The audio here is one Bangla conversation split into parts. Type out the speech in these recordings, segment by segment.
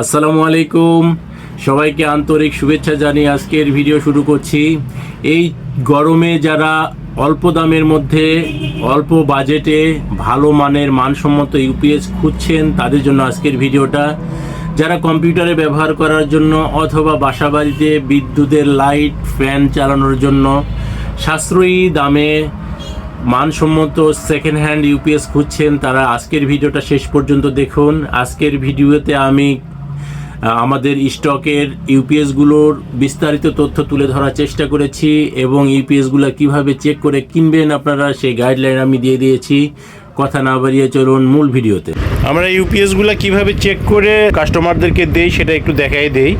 আসসালামু আলাইকুম। সবাইকে আন্তরিক শুভেচ্ছা জানিয়ে আজকের ভিডিও শুরু করছি। এই গরমে যারা অল্প দামের মধ্যে, অল্প বাজেটে ভালো মানের মানসম্মত ইউপিএস খুঁজছেন, তাদের জন্য আজকের ভিডিওটা। যারা কম্পিউটারে ব্যবহার করার জন্য অথবা বাসাবাড়িতে বিদ্যুতের লাইট, ফ্যান চালানোর জন্য সাশ্রয়ী দামে মানসম্মত সেকেন্ড হ্যান্ড ইউপিএস খুঁজছেন, তারা আজকের ভিডিওটা শেষ পর্যন্ত দেখুন। আজকের ভিডিওতে আমি আমাদের স্টকের ইউপিএসগুলোর বিস্তারিত তথ্য তুলে ধরার চেষ্টা করেছি এবং ইউপিএসগুলো কীভাবে চেক করে কিনবেন আপনারা সেই গাইডলাইন আমি দিয়ে দিয়েছি। কথা না বাড়িয়ে চলুন মূল ভিডিওতে। আমরা ইউপিএসগুলো কীভাবে চেক করে কাস্টমারদেরকে দেই সেটা একটু দেখাই দেই।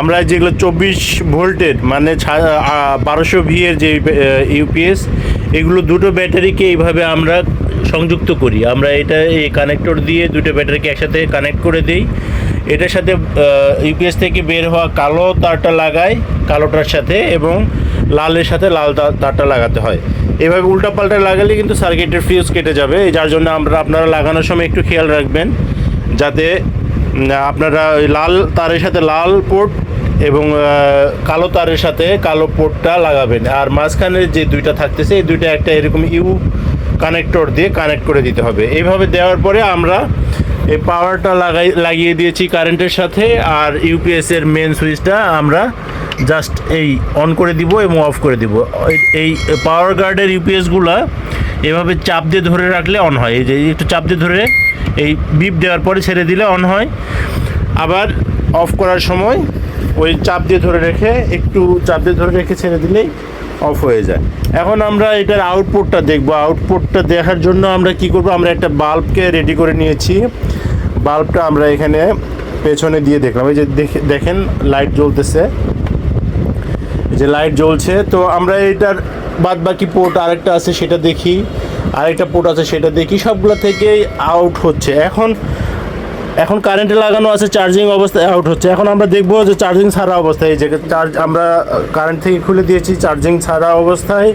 আমরা যেগুলো চব্বিশ ভোল্টের মানে বারোশো ভিএর যে ইউপিএস, এগুলো দুটো ব্যাটারিকে এইভাবে আমরা সংযুক্ত করি। আমরা এটা এই কানেক্টর দিয়ে দুটো ব্যাটারিকে একসাথে কানেক্ট করে দিই। এটার সাথে ইউপিএস থেকে বের হওয়া কালো তারটা লাগাই, কালোটার সাথে এবং লালের সাথে লাল তার- তারটা লাগাতে হয়। এভাবে উল্টাপাল্টা লাগালে কিন্তু সার্কিটের ফিউজ কেটে যাবে। যার জন্য আমরা, আপনারা লাগানোর সময় একটু খেয়াল রাখবেন, যাতে আপনারা ওই লাল তারের সাথে লাল পোর্ট এবং কালো তারের সাথে কালো পোর্টটা লাগাবেন। আর মাঝখানে যে দুইটা থাকতেছে, এই দুইটা একটা এরকম ইউ কানেক্টর দিয়ে কানেক্ট করে দিতে হবে। এইভাবে দেওয়ার পরে আমরা এই পাওয়ারটা লাগাই, লাগিয়ে দিয়েছি কারেন্টের সাথে, আর ইউপিএস এর মেন সুইচটা আমরা জাস্ট এই অন করে দিব এবং অফ করে দিব। এই- পাওয়ার গার্ডের ইউপিএসগুলো এভাবে চাপ দিয়ে ধরে রাখলে অন হয়। এই যে একটু চাপ দিয়ে ধরে এই বিপ দেওয়ার পরে ছেড়ে দিলে অন হয়। আবার অফ করার সময় ওই চাপ দিয়ে ধরে রেখে, একটু চাপ দিয়ে ধরে রেখে ছেড়ে দিলেই অফ হয়ে যায়। এখন আমরা এটার আউটপুটটা দেখব। আউটপুটটা দেখার জন্য আমরা কি করব? আমরা একটা বাল্বকে রেডি করে নিয়েছি। বাল্বটা আমরা এখানে পেছনে দিয়ে দেখলাম। এই যে দেখে- দেখেন লাইট জ্বলতেছে। যে লাইট জ্বলছে। তো আমরা এটার বাদ বাকি পোর্ট আরেকটা আছে, সেটা দেখি। আরেকটা পোর্ট আছে, সেটা দেখি। সবগুলো থেকেই আউট হচ্ছে। এখন এখন কারেন্টে লাগানো আছে চার্জিং অবস্থায় আউট হচ্ছে। এখন আমরা দেখব যে চার্জিং ছাড়া অবস্থায় যে চার্জ আমরা কারেন্ট থেকে খুলে দিয়েছি চার্জিং ছাড়া অবস্থায়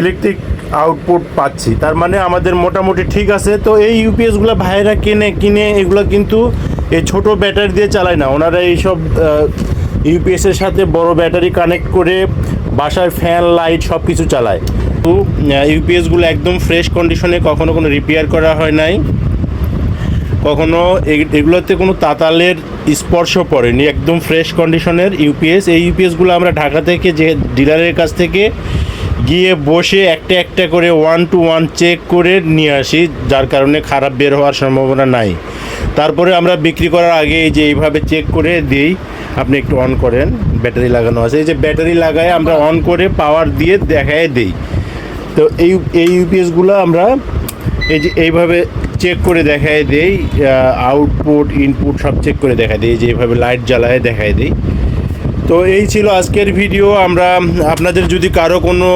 ইলেকট্রিক আউটপুট পাচ্ছি। তার মানে আমাদের মোটামুটি ঠিক আছে। তো এই ইউপিএসগুলো ভাইরা কিনে কিনে এগুলো কিন্তু এই ছোট ব্যাটারি দিয়ে চালায় না। ওনারা এইসব ইউপিএস এর সাথে বড় ব্যাটারি কানেক্ট করে বাসায় ফ্যান লাইট সব কিছু চালায়। তো ইউপিএসগুলো একদম ফ্রেশ কন্ডিশনে কখনো কোনো রিপেয়ার করা হয় নাই। কখনো এগুলোতে কোনো তাতালের স্পর্শ পড়েনি, একদম ফ্রেশ কন্ডিশনের ইউপিএস এই ইউপিএসগুলো আমরা ঢাকা থেকে যে ডিলারের কাছ থেকে গিয়ে বসে একটা একটা করে ওয়ান টু ওয়ান চেক করে নিয়ে আসি, যার কারণে খারাপ বের হওয়ার সম্ভাবনা নাই। তারপরে আমরা বিক্রি করার আগে এই যে এইভাবে চেক করে দিই, আপনি একটু অন করেন ব্যাটারি লাগানো আছে। এই যে ব্যাটারি লাগায় আমরা অন করে পাওয়ার দিয়ে দেখায় দিই। তো এই এই ইউপিএসগুলো আমরা এই যে এইভাবে চেক করে দেখায় দেই আউটপুট ইনপুট সব চেক করে দেখায় দিই, যেভাবে লাইট জ্বালায় দেখায় দিই। তো এই ছিল আজকের ভিডিও আমরা আপনাদের যদি কারও কোনো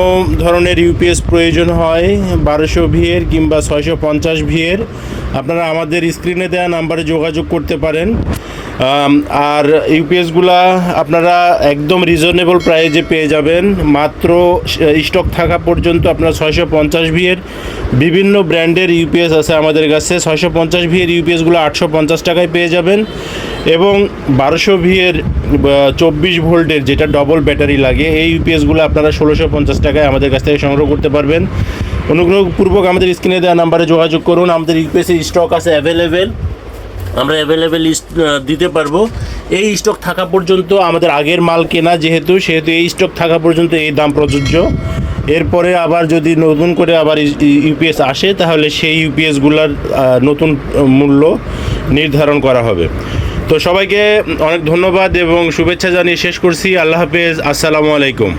ধরনের ইউপিএস প্রয়োজন হয়, বারোশো ভিয়ের কিংবা ছয়শো পঞ্চাশ ভিয়ের আপনারা আমাদের স্ক্রিনে দেওয়া নাম্বারে যোগাযোগ করতে পারেন। আর ইউপিএসগুলা আপনারা একদম রিজনেবল প্রাইজে পেয়ে যাবেন। মাত্র স্টক থাকা পর্যন্ত আপনারা ছয়শো পঞ্চাশ ভিয়ের বিভিন্ন ব্র্যান্ডের ইউপিএস আছে আমাদের কাছে। ছয়শো পঞ্চাশ ভিয়ের ইউপিএসগুলো আটশো পঞ্চাশ টাকায় পেয়ে যাবেন। এবং বারোশো ভিয়ের চব্বিশ ভোল্টের যেটা ডবল ব্যাটারি লাগে, এই ইউপিএসগুলো আপনারা ষোলোশো পঞ্চাশ টাকায় আমাদের কাছ থেকে সংগ্রহ করতে পারবেন। অনুগ্রহপূর্বক আমাদের স্ক্রিনে দেওয়া নাম্বারে যোগাযোগ করুন। আমাদের ইউপিএসের স্টক আছে অ্যাভেলেবেল আমরা অ্যাভেলেবেল লিস্ট দিতে পারব। এই স্টক থাকা পর্যন্ত আমাদের আগের মাল কেনা যেহেতু, সেহেতু এই স্টক থাকা পর্যন্ত এই দাম প্রযোজ্য। এরপরে আবার যদি নতুন করে আবার ইউপিএস আসে, তাহলে সেই ইউপিএসগুলোর নতুন মূল্য নির্ধারণ করা হবে। তো সবাইকে অনেক ধন্যবাদ এবং শুভেচ্ছা জানিয়ে শেষ করছি। আল্লাহ হাফেজ। আসসালামু আলাইকুম।